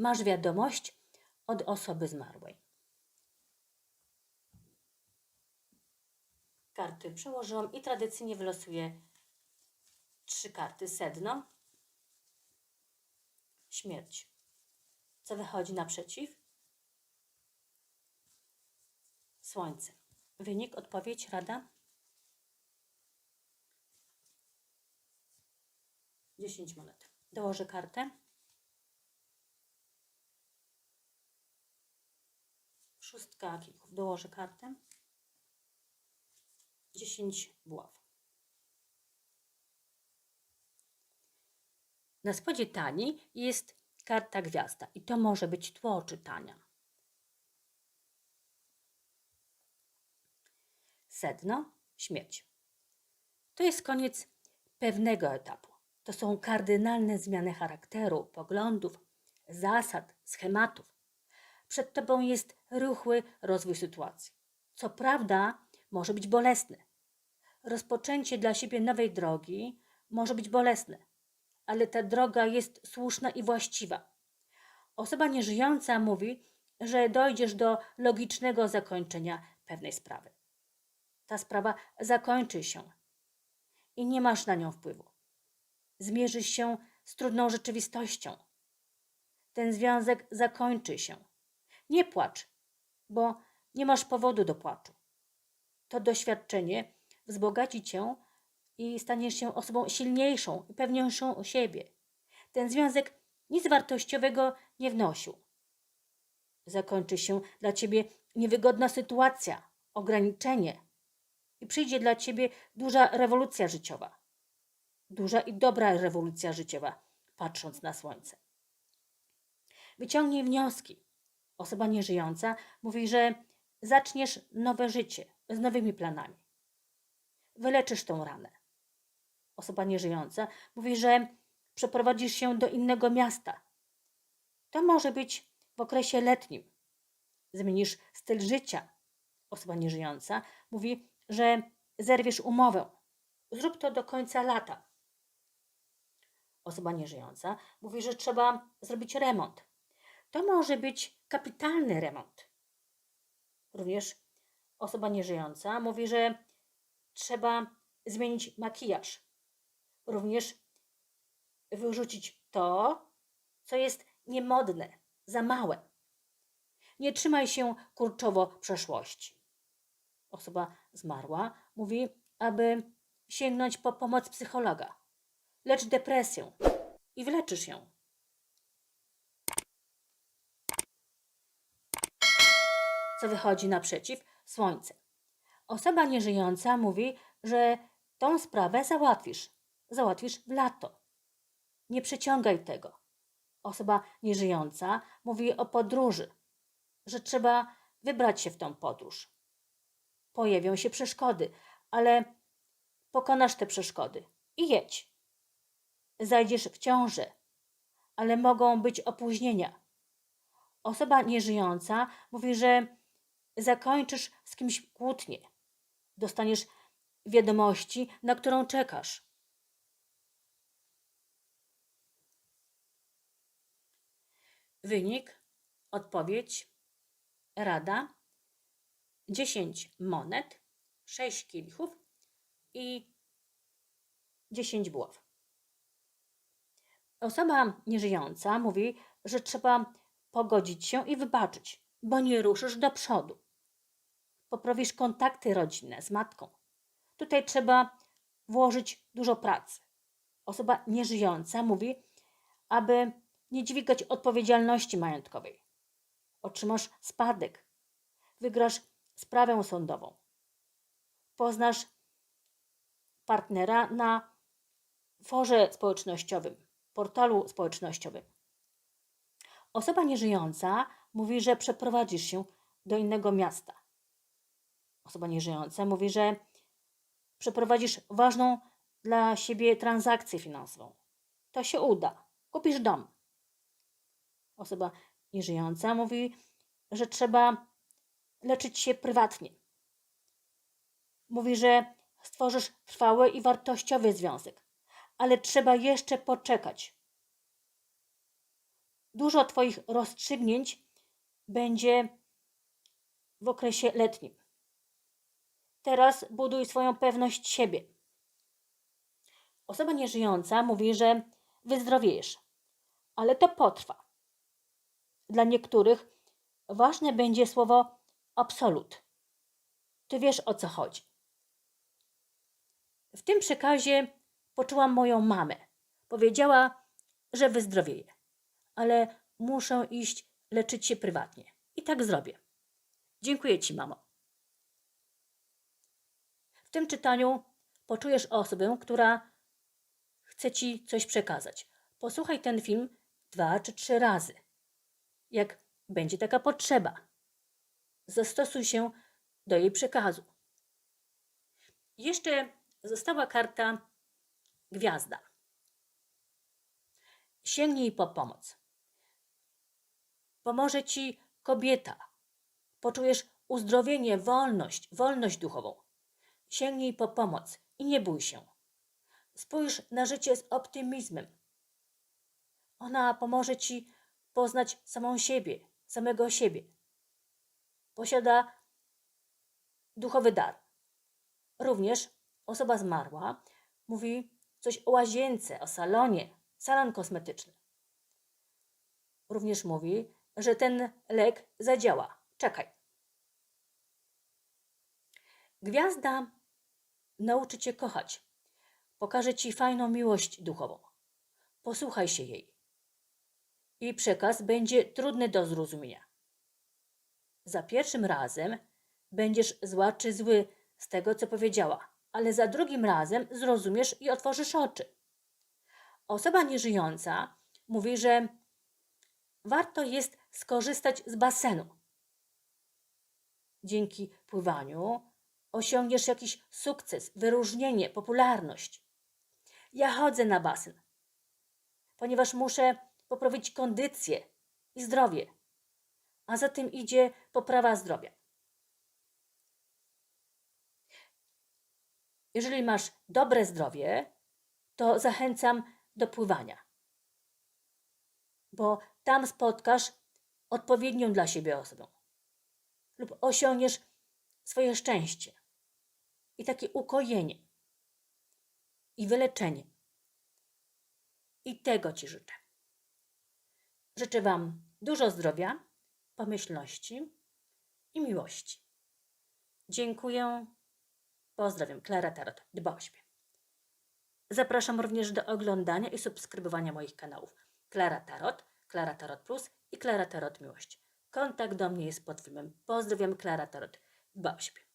masz wiadomość od osoby zmarłej. Karty przełożyłam i tradycyjnie wylosuję trzy karty. Sedno, śmierć. Co wychodzi naprzeciw? Słońce. Wynik, odpowiedź, rada? 10 monet. Dołożę kartę. Szóstka kielichów. Dołożę kartę. 10 buław. Na spodzie tani jest karta gwiazda i to może być tło czytania. Sedno, śmierć. To jest koniec pewnego etapu. To są kardynalne zmiany charakteru, poglądów, zasad, schematów. Przed tobą jest ruchły rozwój sytuacji. Co prawda, może być bolesny. Rozpoczęcie dla siebie nowej drogi może być bolesne, ale ta droga jest słuszna i właściwa. Osoba nieżyjąca mówi, że dojdziesz do logicznego zakończenia pewnej sprawy. Ta sprawa zakończy się i nie masz na nią wpływu. Zmierzysz się z trudną rzeczywistością. Ten związek zakończy się. Nie płacz, bo nie masz powodu do płaczu. To doświadczenie wzbogaci cię i staniesz się osobą silniejszą i pewniejszą siebie. Ten związek nic wartościowego nie wnosił. Zakończy się dla ciebie niewygodna sytuacja, ograniczenie i przyjdzie dla ciebie duża rewolucja życiowa. Duża i dobra rewolucja życiowa, patrząc na słońce. Wyciągnij wnioski. Osoba nieżyjąca mówi, że zaczniesz nowe życie z nowymi planami. Wyleczysz tą ranę. Osoba nieżyjąca mówi, że przeprowadzisz się do innego miasta. To może być w okresie letnim. Zmienisz styl życia. Osoba nieżyjąca mówi, że zerwiesz umowę. Zrób to do końca lata. Osoba nieżyjąca mówi, że trzeba zrobić remont. To może być kapitalny remont. Również osoba nieżyjąca mówi, że trzeba zmienić makijaż. Również wyrzucić to, co jest niemodne, za małe. Nie trzymaj się kurczowo przeszłości. Osoba zmarła mówi, aby sięgnąć po pomoc psychologa. Lecz depresję i wyleczysz ją. Co wychodzi naprzeciw? Słońce. Osoba nieżyjąca mówi, że tą sprawę załatwisz. Załatwisz w lato. Nie przeciągaj tego. Osoba nieżyjąca mówi o podróży, że trzeba wybrać się w tą podróż. Pojawią się przeszkody, ale pokonasz te przeszkody i jedź. Zajdziesz w ciążę, ale mogą być opóźnienia. Osoba nieżyjąca mówi, że zakończysz z kimś kłótnię. Dostaniesz wiadomości, na którą czekasz. Wynik, odpowiedź, rada, 10 monet, 6 kielichów i 10 buław. Osoba nieżyjąca mówi, że trzeba pogodzić się i wybaczyć, bo nie ruszysz do przodu. Poprawisz kontakty rodzinne z matką. Tutaj trzeba włożyć dużo pracy. Osoba nieżyjąca mówi, aby nie dźwigać odpowiedzialności majątkowej. Otrzymasz spadek, wygrasz sprawę sądową, poznasz partnera na forze społecznościowym, portalu społecznościowym. Osoba nieżyjąca mówi, że przeprowadzisz się do innego miasta. Osoba nieżyjąca mówi, że przeprowadzisz ważną dla siebie transakcję finansową. To się uda. Kupisz dom. Osoba nieżyjąca mówi, że trzeba leczyć się prywatnie. Mówi, że stworzysz trwały i wartościowy związek, ale trzeba jeszcze poczekać. dużo Twoich rozstrzygnięć będzie w okresie letnim. Teraz buduj swoją pewność siebie. Osoba nieżyjąca mówi, że wyzdrowiejesz, ale to potrwa. Dla niektórych ważne będzie słowo absolut. Ty wiesz o co chodzi. W tym przekazie poczułam moją mamę. Powiedziała, że wyzdrowieje, ale muszę iść leczyć się prywatnie. I tak zrobię. Dziękuję Ci, mamo. W tym czytaniu poczujesz osobę, która chce Ci coś przekazać. Posłuchaj ten film dwa czy trzy razy. Jak będzie taka potrzeba, zastosuj się do jej przekazu. Jeszcze została karta gwiazda. Sięgnij po pomoc. Pomoże ci kobieta. Poczujesz uzdrowienie, wolność, wolność duchową. Sięgnij po pomoc i nie bój się. Spójrz na życie z optymizmem. Ona pomoże ci poznać samą siebie, samego siebie. Posiada duchowy dar. Również osoba zmarła mówi coś o łazience, o salonie, salon kosmetyczny. Również mówi, że ten lek zadziała. Czekaj. Gwiazda nauczy cię kochać. Pokaże ci fajną miłość duchową. Posłuchaj się jej. Jej przekaz będzie trudny do zrozumienia. Za pierwszym razem będziesz zła czy zły z tego, co powiedziała, ale za drugim razem zrozumiesz i otworzysz oczy. Osoba nieżyjąca mówi, że warto jest skorzystać z basenu. Dzięki pływaniu osiągniesz jakiś sukces, wyróżnienie, popularność. Ja chodzę na basen, ponieważ muszę poprawić kondycję i zdrowie, a za tym idzie poprawa zdrowia. Jeżeli masz dobre zdrowie, to zachęcam do pływania, bo tam spotkasz odpowiednią dla siebie osobę lub osiągniesz swoje szczęście i takie ukojenie i wyleczenie. I tego Ci życzę. Życzę Wam dużo zdrowia, pomyślności i miłości. Dziękuję. Pozdrawiam. Klara Tarot. Dba o siebie. Zapraszam również do oglądania i subskrybowania moich kanałów Klara Tarot, Klara Tarot Plus i Klara Tarot Miłość. Kontakt do mnie jest pod filmem. Pozdrawiam, Klara Tarot. Siebie.